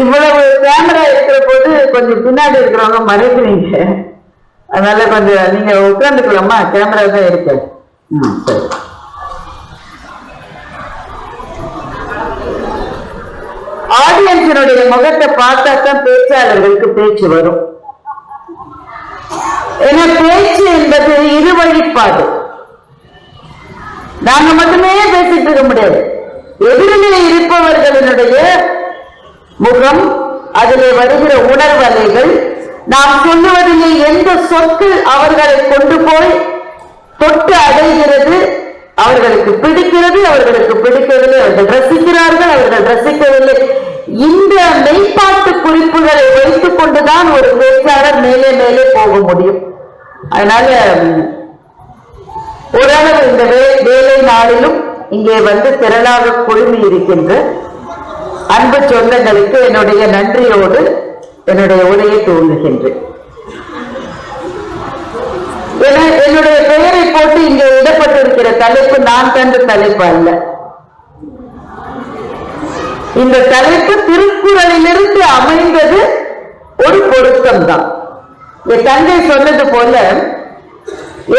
இவ்வளவு கேமரா இருக்கிற போது கொஞ்சம் பின்னாடி இருக்கிறவங்க மறைக்கிறீங்க. அதனால கொஞ்சம் நீங்க உட்காந்துக்கலாமா கேமரா தான் இருக்கு. ம் சரி. ஆடியன்ஸினுடைய முகத்தை பார்த்தா தான் பேச்சாளர்களுக்கு பேச்சு வரும். ஏன்னா பேச்சு என்பது இருவழிப்பாடு நாங்க மட்டுமே பேசிட்டு இருக்க முடியாது. எதிரிலே இருப்பவர்களினுடைய முகம் அதிலே வருகிற உணர்வலைகள். நாம் சொல்லுவதிலே எந்த சொத்து அவர்களை கொண்டு போய் தொட்டு அடைகிறது? அவர்களுக்கு பிடிக்கிறது அவர்களுக்கு பிடிக்கவில்லை. அவர்கள் ரசிக்கிறார்கள் அவர்கள் ரசிக்கவில்லை. இந்த மெய்ப்பாட்டு குறிப்புகளை வைத்துக் கொண்டுதான் ஒரு பேச்சாளர் மேலே மேலே போக முடியும். அதனால ஓரளவு இந்த வே- வேலை நாளிலும் இங்கே வந்து திரளாக குழுமி இருக்கின்ற அன்பு சொந்தங்களுக்கு என்னுடைய நன்றியோடு என்னுடைய உரையை துவங்குகின்றேன். என்னுடைய பெயரை போட்டு இங்கே இடப்பட்டிருக்கிற தலைப்பு நான் தந்த தலைப்பு அல்ல. இந்த தலைப்பு திருக்குறளிலிருந்து அமைந்தது ஒரு பொருத்தம் தான் என் தந்தை சொன்னது போல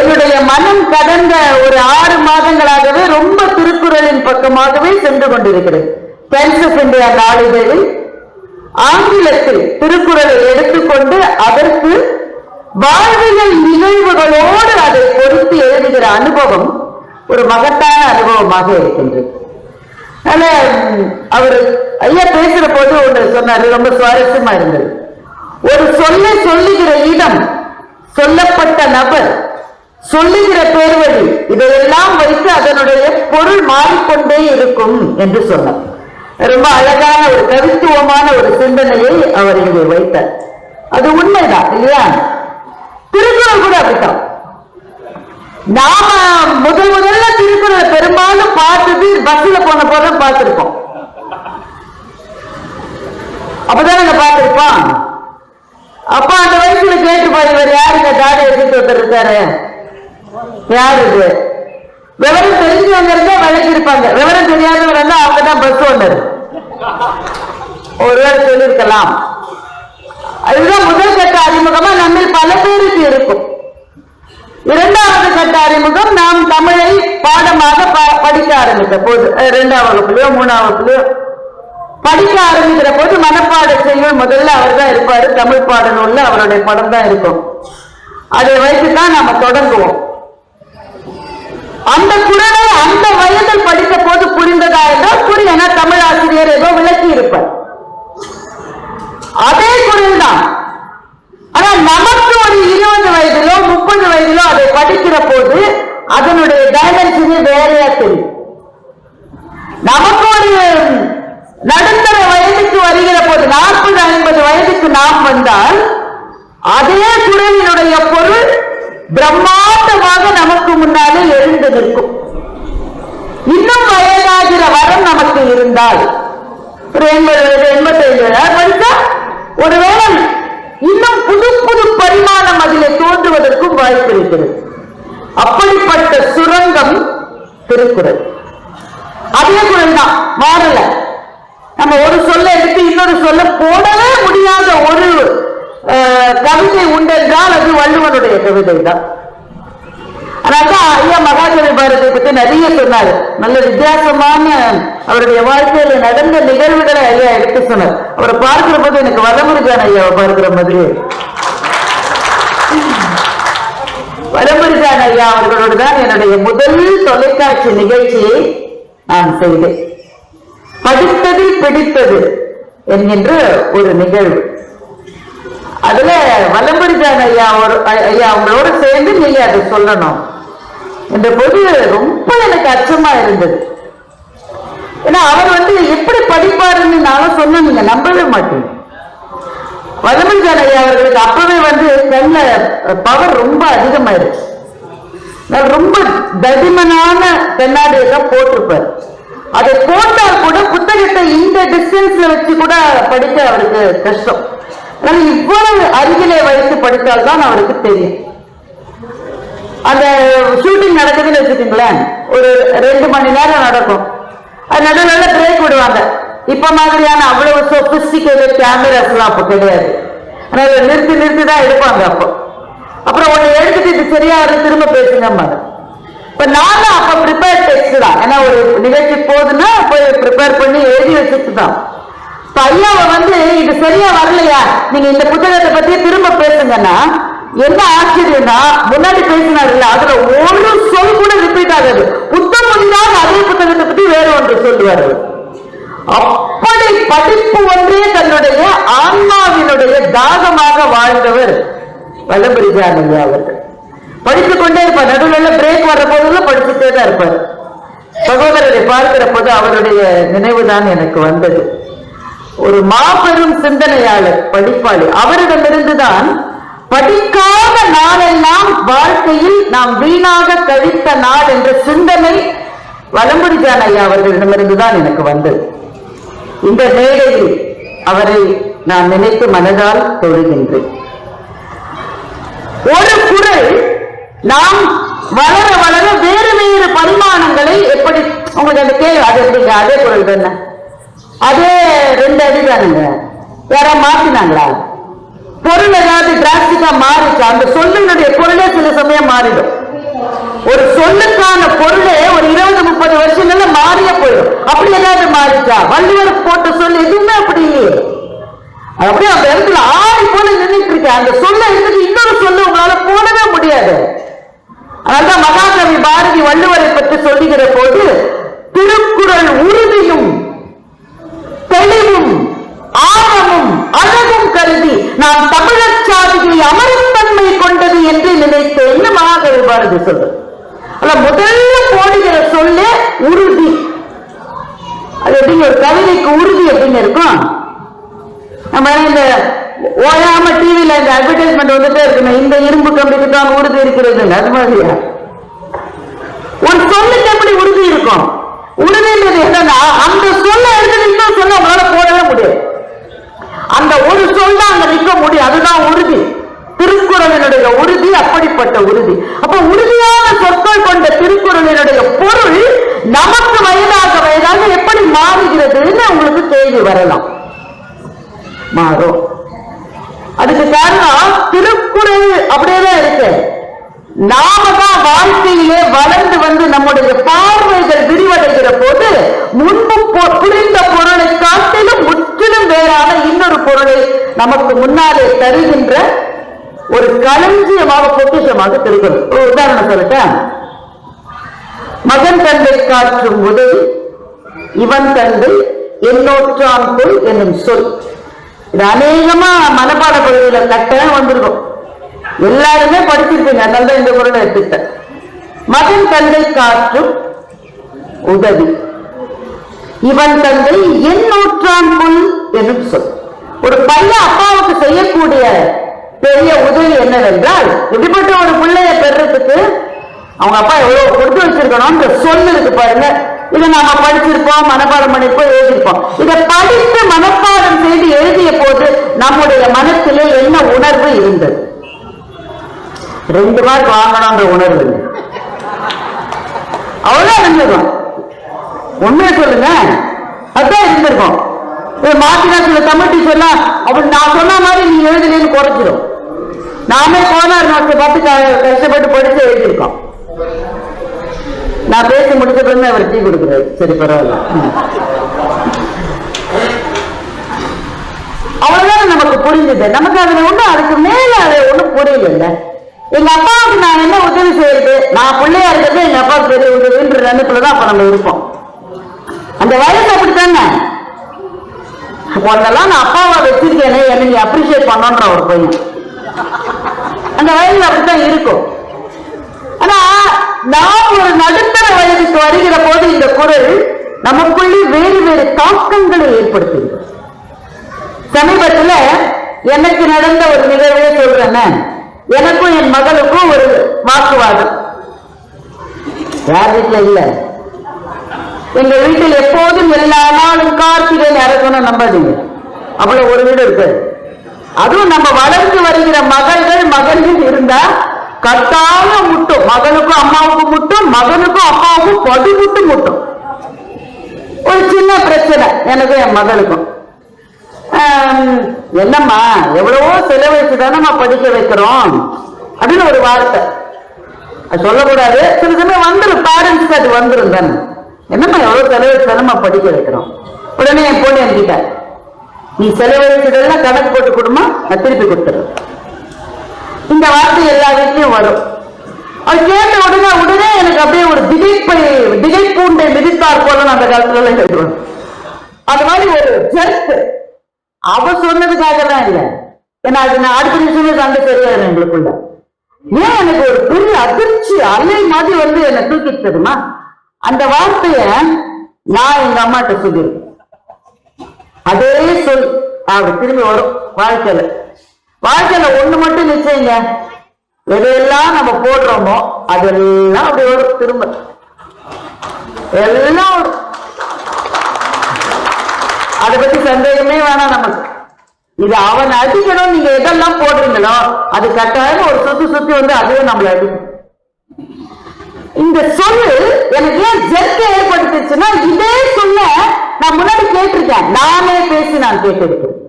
என்னுடைய மனம் கடந்த ஒரு ஆறு மாதங்களாகவே ரொம்ப திருக்குறளின் பக்கமாகவே சென்று கொண்டிருக்கிறது. டைம்ஸ் ஆஃப் இந்தியா நாளிதழில் ஆங்கிலத்தில் திருக்குறளை எடுத்துக்கொண்டு அதற்கு வாழ்வியல் நிகழ்வுகளோடு அதை பொறுத்து எழுதுகிற அனுபவம் ஒரு மகத்தான அனுபவமாக இருக்கின்றது. அதனால அவர் ஐயா பேசுற போது ஒன்று சொன்னாரு ரொம்ப சுவாரஸ்யமா இருந்தது. ஒரு சொல்லை சொல்லுகிற இடம் சொல்லப்பட்ட நபர் சொல்லுகிற பேர்வழி இதையெல்லாம் வைத்து அதனுடைய பொருள் மாறிக்கொண்டே இருக்கும் என்று சொன்னார். ரொம்ப அழகான ஒரு கவித்துவமான ஒரு சிந்தனையை அவர் இங்கே வைத்தார். அது உண்மைதான் இல்லையா? திருக்குறள் கூட அப்படித்தான். நாம முதல் முதல்ல திருக்குறளை பெரும்பாலும் பார்த்தது பஸ்ல போன போதும் பார்த்திருப்போம். அப்பதான் நாங்க பார்த்திருப்போம். அப்ப அந்த வயசுல கேட்டு பாரு இவர் யாருங்க தாடி எடுத்து ஒருத்தர் இருக்காரு யாரு இது? விவரம் தெரிஞ்சவங்க இருந்தா விலகி இருப்பாங்க விவரம் தெரியாதவங்க இருந்தா அவங்க தான் பஸ் ஓனர் ஒருவர் சொல்லியிருக்கலாம். அதுதான் முதல் கட்ட அறிமுகமா நம்ம பல பேருக்கு இருக்கும். இரண்டாவது கட்ட அறிமுகம் நாம் தமிழை பாடமாக ப- படிக்க ஆரம்பித்த போது இரண்டாம் வகுப்புலயோ மூணாம் வகுப்புலயோ படிக்க ஆரம்பிக்கிற போது மனப்பாட செய்யும் முதல்ல அவர் தான் இருப்பாரு. தமிழ் பாட நூல்ல அவருடைய படம் தான் இருக்கும். அதை வைத்துதான் நாம தொடங்குவோம். அந்த குரலை அந்த வயதில் படித்த போது புரிந்ததா என்றால் புரியும் ஏன்னா தமிழ் ஆசிரியர் ஏதோ விளக்கி இருப்பார் அதே குரல் தான். ஆனா நமக்கு ஒரு இருபது வயதிலோ முப்பது வயதிலோ அதை படிக்கிற போது அதனுடைய டைமென்ஷனே வேறையா தெரியும். நமக்கு ஒரு நடுத்தர வயதுக்கு வருகிற போது நாற்பது ஐம்பது வயதுக்கு நாம் வந்தால் அதே குரலினுடைய பொருள் பிரம்மாண்டமாக நமக்கு முன்னாலே எழுந்து நிற்கும். இன்னும் வயதாகிற வரம் நமக்கு இருந்தால். ஒரு எண்பது வயது எண்பத்தைந்து படித்தா ஒருவேளை இன்னும் புது புது பரிமாணம் அதிலே தோன்றுவதற்கும் வாய்ப்பு இருக்கிறது. அப்படிப்பட்ட சுரங்கம் திருக்குறள். அதே குரல் தான் மாறல நம்ம ஒரு சொல்ல எடுத்து இன்னொரு சொல்ல போடவே முடியாத ஒரு கவிதை உண்டென்றால் அது வள்ளுவனுடைய கவிதை தான் அதான் ஐயா மகாகவி பாரதியை பத்தி நிறைய சொன்னாரு. நல்ல வித்தியாசமான அவருடைய வாழ்க்கையில நடந்த நிகழ்வுகளை ஐயா எடுத்து சொன்னார். அவரை பார்க்கிற போது எனக்கு வலமுருகான் ஐயாவை பார்க்கிற மாதிரி. வலமுருகான் ஐயா அவர்களோடு தான் என்னுடைய முதல் தொலைக்காட்சி நிகழ்ச்சியை நான் செய்தேன். படித்தது பிடித்தது என்கின்ற ஒரு நிகழ்வு. அதுல வலம்புரிஜான் ஐயா ஒரு ஐயா அவங்களோட சேர்ந்து நீங்க அதை சொல்லணும். இந்த பொது ரொம்ப எனக்கு அச்சமா இருந்தது. ஏன்னா அவர் வந்து எப்படி படிப்பாருன்னு நானும் சொன்ன நீங்க நம்பவே மாட்டீங்க. வலம்புரிஜான் ஐயா அவர்களுக்கு அப்பவே வந்து கண்ணுல பவர் ரொம்ப அதிகமாயிருச்சு நான் ரொம்ப தடிமனான கண்ணாடியை போட்டிருப்பேன். போட்டிருப்பார் அதை போட்டால் கூட புத்தகத்தை இந்த டிஸ்டன்ஸ்ல வச்சு கூட படிக்க அவருக்கு கஷ்டம். ஆனா இவ்வளவு அருகிலே வைத்து படித்தால் தான் அவருக்கு தெரியும். அந்த ஷூட்டிங் நடக்குதுன்னு வச்சுக்கீங்களேன். ஒரு ரெண்டு மணி நேரம் நடக்கும். அது நடுவில் பிரேக் விடுவாங்க. இப்ப மாதிரியான அவ்வளவு சொபிஸ்டிகேட்டட் கேமராஸ் எல்லாம் அப்ப கிடையாது. அதனால நிறுத்தி நிறுத்தி தான் எடுப்பாங்க அப்போ. அப்புறம் ஒண்ணு எடுத்துட்டு இது சரியா இருந்து திரும்ப பேசுங்க இப்ப நானும் அப்ப ப்ரிப்பேர் டெக்ஸ்ட் தான். ஏன்னா ஒரு நிகழ்ச்சி போகுதுன்னா போய் ப்ரிப்பேர் பண்ணி எழுதி வச்சுட்டு தான். இப்ப ஐயாவை வந்து இது சரியா வரலையா? நீங்க இந்த புத்தகத்தை பத்தி திரும்ப பேசுங்கன்னா என்ன ஆச்சரியம்னா முன்னாடி பேசினாருல்ல அதுல ஒரு சொல் கூட ரிப்பீட் ஆகாது. புத்தம் முடிந்தால் அதே புத்தகத்தை பத்தி வேற ஒன்று சொல்லுவாரு. அப்படி படிப்பு ஒன்றே தன்னுடைய ஆன்மாவினுடைய தாகமாக வாழ்ந்தவர் வல்லபரிஜானந்தி அவர்கள். படித்துக் கொண்டே இருப்பார். நடுவில் பிரேக் வர்ற போதெல்லாம் படிச்சுட்டே தான் இருப்பார். சகோதரரை பார்க்கிற போது அவருடைய நினைவு தான் எனக்கு வந்தது. ஒரு மாபெரும் சிந்தனையாளர் படிப்பாளி. அவரிடமிருந்துதான் படிக்காத நாளெல்லாம் வாழ்க்கையில் நாம் வீணாக கழித்த நாள் என்ற சிந்தனை வலம்புரிஜான் ஐயா அவர்களிடமிருந்துதான் எனக்கு வந்தது. இந்த மேடையில் அவரை நான் நினைத்து மனதால் தொழுகின்றேன். ஒரு குரல் நாம் வளர வளர வேறு வேறு பரிமாணங்களை எப்படி உங்களுக்கு அந்த கேள்வி அது எப்படிங்க அதே குரல் தானே? அதே ரெண்டு அடி தானுங்க வேற மாத்தினாங்களா? பொருள் ஏதாவது டிராஸ்டிக்கா மாறிச்சா அந்த சொல்லுங்களுடைய பொருளே சில சமயம் மாறிடும். ஒரு சொல்லுக்கான பொருளே ஒரு இருபது முப்பது வருஷங்கள்ல மாறிய போயிடும். அப்படி ஏதாவது மாறிச்சா? வள்ளுவர் போட்ட சொல் எதுவுமே அப்படி இல்லையே. அது அப்படியே அந்த இடத்துல ஆடி போல நின்றுட்டு இருக்கேன் அந்த சொல்ல இருந்துட்டு இன்னொரு சொல்ல உங்களால போடவே முடியாது. அதனால்தான் மகாகவி பாரதி வள்ளுவரை பற்றி சொல்லுகிற போது திருக்குறள் உறுதியும் தெளிவும் ஆழமும் அழகும் கருதி நான் தமிழர் சாதியை அமரத்தன்மை கொண்டது என்று நினைத்தேன் மகாகவி பாரதி சொல்லு முதல்ல போடுகிற சொல்ல உறுதி. அது எப்படிங்க ஒரு கவிதைக்கு உறுதி எப்படிங்க இருக்கும்? நம்ம இந்த ஓயாம டிவில இந்த அட்வர்டைஸ்மெண்ட் வந்துட்டே இருக்கணும் இந்த இரும்பு கம்பிக்கு தான் உறுதி இருக்கிறது அது மாதிரியா? ஒரு சொல்லுக்கு எப்படி உறுதி இருக்கும்? உறுதின்றது என்னன்னா அந்த சொல்ல எடுத்து இன்னும் சொல்ல உங்களால போடவே முடியாது. அந்த ஒரு சொல் தான் அங்க நிற்க முடியும் அதுதான் உறுதி. திருக்குறளினுடைய உறுதி அப்படிப்பட்ட உறுதி. அப்ப உறுதியான சொற்கள் கொண்ட திருக்குறளினுடைய பொருள் நமக்கு வயதாக வயதாக எப்படி மாறுகிறதுன்னு உங்களுக்கு கேள்வி வரலாம். மாறும். அதுக்கு காரணம் திருக்குறள் அப்படியேதான் இருக்கு. நாம தான் வாழ்க்கையிலே வளர்ந்து வந்து நம்முடைய பார்வைகள் விரிவடைகிற போது முன்பு பொ- புரிந்த பொருளை காட்டிலும் முற்றிலும் வேறான இன்னொரு பொருளை நமக்கு முன்னாலே தருகின்ற ஒரு களஞ்சியமாக பொக்கிஷமாக திருக்குறள் ஒரு உதாரணம் சொல்லட்டேன் மகன் தந்தை காற்றும் உதவி இவன் தந்தை என்னோற்றான் பொருள் என்னும் சொல். இது அநேகமா மனப்பாட பகுதியில கட்டாயம் வந்திருக்கும். எல்லாருமே படிச்சிருப்பீங்க அதனால தான் இந்த குரலை எடுத்துட்டேன் மகன் தந்தை காற்றும் உதவி. இவன் தந்தை என் நூற்றான் புல் சொல். ஒரு பையன் அப்பாவுக்கு செய்யக்கூடிய பெரிய உதவி என்னவென்றால் இப்படிப்பட்ட ஒரு பிள்ளைய பெறத்துக்கு அவங்க அப்பா எவ்வளவு கொடுத்து வச்சிருக்கணும்ன்ற சொல் இருக்கு பாருங்க. இதை நாம படிச்சிருப்போம் மனப்பாடம் பண்ணிருப்போம் எழுதியிருப்போம். இதை படித்து மனப்பாடம் செய்து எழுதிய போது நம்முடைய மனத்திலே என்ன உணர்வு இருந்தது? ரெண்டு மார்க் வாங்கணும்ன்ற உணர்வு. இல்லை. அவ்வளவுதான் இருந்திருக்கும். உண்மையை சொல்லுங்க. அதான் இருந்திருக்கும். மாத்தினா சில தமிழ் டீச்சர்லாம் அப்படி நான் சொன்ன மாதிரி நீ எழுதலன்னு குறைச்சிடும் நாமே போனார் நோக்கி பார்த்து க- கஷ்டப்பட்டு படிச்சு எழுதியிருக்கோம். நான் பேசி முடிச்ச பிறகு அவர் டீ கொடுக்குறாரு. சரி பரவாயில்ல. ம். அவ்வளவுதான் நமக்கு புரிஞ்சது. நமக்கு அதுல ஒண்ணும் அதுக்கு மேல அது ஒண்ணும் புரியல எங்க அப்பாவுக்கு நான் என்ன உதவி செய்யறது? நான் பிள்ளையா இருக்கிறது எங்க அப்பாவுக்கு பெரிய உதவின்ற நினைப்புலதான் அப்ப நம்ம இருப்போம். அந்த வயசு அப்படித்தானே? உன்னெல்லாம் நான் அப்பாவா வச்சிருக்கேனே என்ன நீ அப்ரிஷியேட் பண்ணன்ற ஒரு பையன். அந்த வயசுல அப்படித்தான் இருக்கும். ஆனா நாம் ஒரு நடுத்தர வயதுக்கு வருகிற போது இந்த குரல் நமக்குள்ளே வேறு வேறு தாக்கங்களை ஏற்படுத்துகிறது. சமீபத்துல எனக்கு நடந்த ஒரு நிகழ்வே சொல்றேன்னு எனக்கும் என் மகளுக்கும் ஒரு வாக்குவாதம். யார் வீட்டுல இல்ல. எங்க வீட்டில் எப்போதும் எல்லா நாளும் கார்த்திகை நடக்கணும் நம்பாதீங்க. அவ்வளவு ஒரு வீடு இருக்கு. அதுவும் நம்ம வளர்ந்து வருகிற மகள்கள் மகன்கள் இருந்தா கட்டாயம் முட்டும். மகனுக்கும் அம்மாவுக்கும் முட்டும் மகனுக்கும் அப்பாவுக்கும் படுமுட்டும் முட்டும். ஒரு சின்ன பிரச்சனை எனக்கும் என் மகளுக்கும். என்னம்மா எவ்வளவோ செலவழிச்சு தானம்மா படிக்க வைக்கிறோம். அப்படின்னு ஒரு வார்த்தை. அது சொல்லக்கூடாது. சில சமயம் வந்துடும் பேரண்ட்ஸ்க்கு அது வந்துடும் தானே. என்னம்மா எவ்வளவு செலவழிச்சு தானம்மா படிக்க வைக்கிறோம். உடனே என் பொண்ணு என்கிட்ட நீ செலவழிச்சதெல்லாம் கணக்கு போட்டு கொடுமா நான் திருப்பி கொடுத்துறேன். இந்த வார்த்தை எல்லா வீட்லையும் வரும். அது கேட்ட உடனே உடனே எனக்கு அப்படியே ஒரு திகைப்பை திகைப்பூண்டை மிதித்தார் போல நான் அந்த காலத்துல எல்லாம் கேட்டுருவேன் அது மாதிரி ஒரு ஜஸ்ட் அவ சொன்னதுக்காகலாம் இல்ல. ஏன்னா அது நான் அடுத்த நிமிஷமே சண்டை தெரியாது எங்களுக்குள்ள ஏன் எனக்கு ஒரு பெரிய அதிர்ச்சி அலை மாதிரி வந்து என்னை தூக்கிட்டு தெரியுமா? அந்த வார்த்தைய நான் எங்க அம்மாட்ட சொல்லியிருக்கேன் அதே சொல் அது திரும்பி வரும் வாழ்க்கையில. வாழ்க்கையில ஒண்ணு மட்டும் நிச்சயங்க. எதையெல்லாம் நம்ம போடுறோமோ அதெல்லாம் அப்படி வரும் திரும்ப. எல்லாம் வரும் அதை பத்தி சந்தேகமே வேணாம் நமக்கு. இது அவன் அடிக்கணும் நீங்க எதெல்லாம் போடுறீங்களோ அது கட்டாயம் ஒரு சுத்தி சுத்தி வந்து அதுவே நம்மள அடிக்கும். இந்த சொல்லு எனக்கு ஏன் ஜெர்க்க ஏற்படுத்துச்சுன்னா இதே சொல்ல நான் முன்னாடி கேட்டிருக்கேன். நானே பேசி நான் கேட்டிருக்கேன்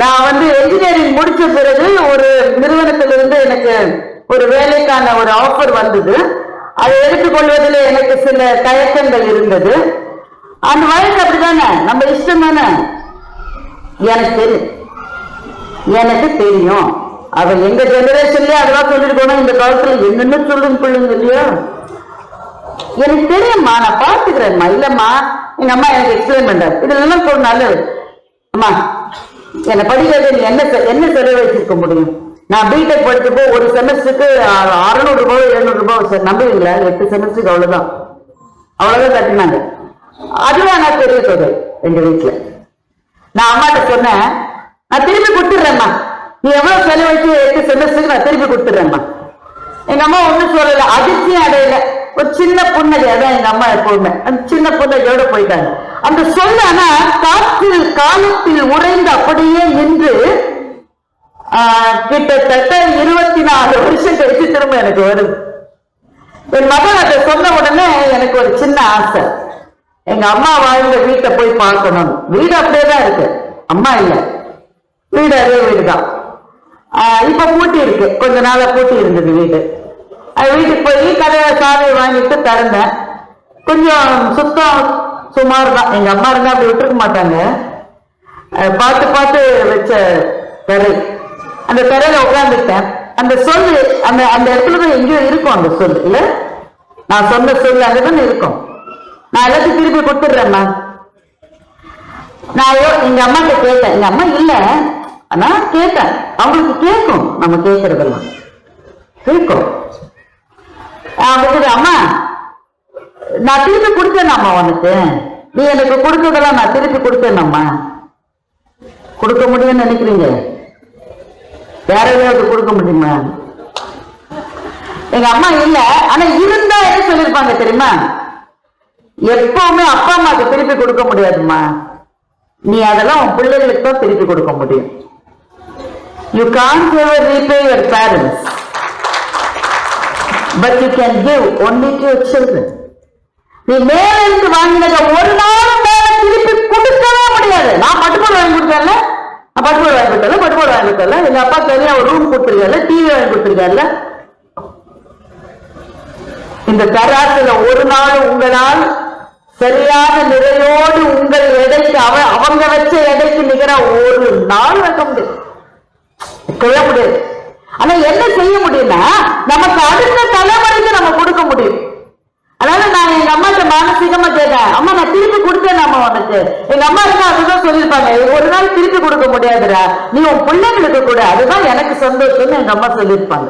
நான் வந்து என்ஜினியரிங் முடிச்ச பிறகு ஒரு நிறுவனத்திலிருந்து எனக்கு ஒரு வேலைக்கான ஒரு ஆஃபர் வந்தது. அதை எடுத்துக்கொள்வதில் எனக்கு சில தயக்கங்கள் இருந்தது. அந்த வயசு அப்படிதானே நம்ம இஷ்டம் தானே? எனக்கு தெரியும் எனக்கு தெரியும். அவ எங்க ஜெனரேஷன்லயே அதெல்லாம் சொல்லிட்டு போனா இந்த காலத்துல என்னென்ன சொல்லுங்க பிள்ளைங்க இல்லையா எனக்கு தெரியும்மா நான் பாத்துக்கிறேன்மா இல்லம்மா எங்க அம்மா எனக்கு எக்ஸ்பிளைன் பண்றாரு இதெல்லாம் ஒரு நல்லது. அம்மா என்னை படிக்கிறது நீ என்ன செ- என்ன செலவழிச்சிருக்க முடியும்? நான் பிடெக் படிச்சப்போ ஒரு செமஸ்டருக்கு அறுநூறு ரூபாய் எழுநூறு ரூபாய் சார் நம்புவீங்களா? எட்டு செமஸ்டருக்கு அவ்வளவுதான். அவ்வளவுதான் கட்டினாங்க. அதுதான் நான் பெரிய தொகை எங்க வீட்டுல நான் அம்மாட்ட சொன்னேன் நான் திருப்பி கொடுத்துடுறேம்மா நீ எவ்வளவு செலவழிச்சு எட்டு செமஸ்டருக்கு நான் திருப்பி கொடுத்துடுறேம்மா எங்க அம்மா ஒண்ணும் சொல்லல. அதிர்ச்சியும் அடையல. ஒரு சின்ன புன்னகை. அதான் எங்க அம்மா எப்பவுமே. அந்த சின்ன புன்னகையோட போயிட்டாங்க. அந்த சொல்ல ஆனா காற்றில் காலத்தில் உறைந்து அப்படியே நின்று கிட்டத்தட்ட இருபத்தி நாலு வருஷம் கழிச்சு திரும்ப எனக்கு வருது என் மகன் அதை சொன்ன உடனே எனக்கு ஒரு சின்ன ஆசை. எங்க அம்மா வாழ்ந்த வீட்டை போய் பார்க்கணும். வீடு அப்படியே தான் இருக்கு. அம்மா இல்ல. வீடு அதே வீடு தான் இப்ப பூட்டி இருக்கு. கொஞ்ச நாளா பூட்டி இருந்தது வீடு. வீட்டுக்கு போய் கதையை சாவியை வாங்கிட்டு திறந்தேன். கொஞ்சம் சுத்தம் சுமார் தான் எங்க அம்மா இருந்தா அப்படி விட்டுருக்க மாட்டாங்க. பார்த்து பார்த்து வச்ச திரை. அந்த திரையில உட்காந்துட்டேன் அந்த சொல் அந்த அந்த இடத்துல தான் எங்கேயோ இருக்கும் அந்த சொல் இல்ல? நான் சொன்ன சொல் தான் இருக்கும். நான் எல்லாத்தையும் திருப்பி கொடுத்துடுறேம்மா. நான் எங்க அம்மா கிட்ட கேட்டேன். எங்க அம்மா இல்ல. ஆனா கேட்டேன். அவங்களுக்கு கேட்கும். நம்ம கேட்கறதெல்லாம். கேட்கும். அவங்க அம்மா. நான் திருப்பி கொடுத்தேனாம்மா உனக்கு. நீ எனக்கு கொடுத்ததெல்லாம் நான் திருப்பி கொடுத்தேனம்மா. கொடுக்க முடியும்னு நினைக்கிறீங்க? வேற ஏதாவது கொடுக்க முடியுமா? எங்க அம்மா இல்ல. ஆனா இருந்தா என்ன சொல்லிருப்பாங்க தெரியுமா? எப்பவுமே அப்பா அம்மாக்கு திருப்பி கொடுக்க முடியாதும்மா. நீ அதெல்லாம் உன் பிள்ளைகளுக்கு தான் திருப்பி கொடுக்க முடியும். You can't ever repay your parents but you can give only to your children நீ மேலிருந்து வாங்கினத ஒரு நாளும் மேல திருப்பி கொடுக்கவே முடியாது. நான் பட்டுக்கோடு வாங்கி கொடுத்தேன்ல? நான் வாங்கி கொடுத்தேன்ல? பட்டுக்கோடு வாங்கி கொடுத்தல எங்க அப்பா தனியா ஒரு ரூம் கொடுத்துருக்காருல? டிவி வாங்கி கொடுத்துருக்காருல? இந்த தராசுல ஒரு நாள் உங்களால் சரியான நிறையோடு உங்கள் எடைக்கு அவ அவங்க வச்ச எடைக்கு நிகர ஒரு நாள் வைக்க முடியாது கொள்ள முடியாது. ஆனா என்ன செய்ய முடியும்னா நமக்கு அடுத்த தலைமுறைக்கு நம்ம கொடுக்க முடியும். அதனால நான் எங்க அம்மாட்ட மானசீகமா கேட்டேன். அம்மா நான் திருப்பி கொடுத்தேன் அம்மா உனக்கு. எங்க அம்மா இருந்தா அதுதான் சொல்லியிருப்பாங்க. ஒரு நாள் திருப்பி கொடுக்க முடியாதுடா. நீ உன் பிள்ளைங்களுக்கு கூட. அதுதான் எனக்கு சந்தோஷம்னு எங்க அம்மா சொல்லியிருப்பாங்க.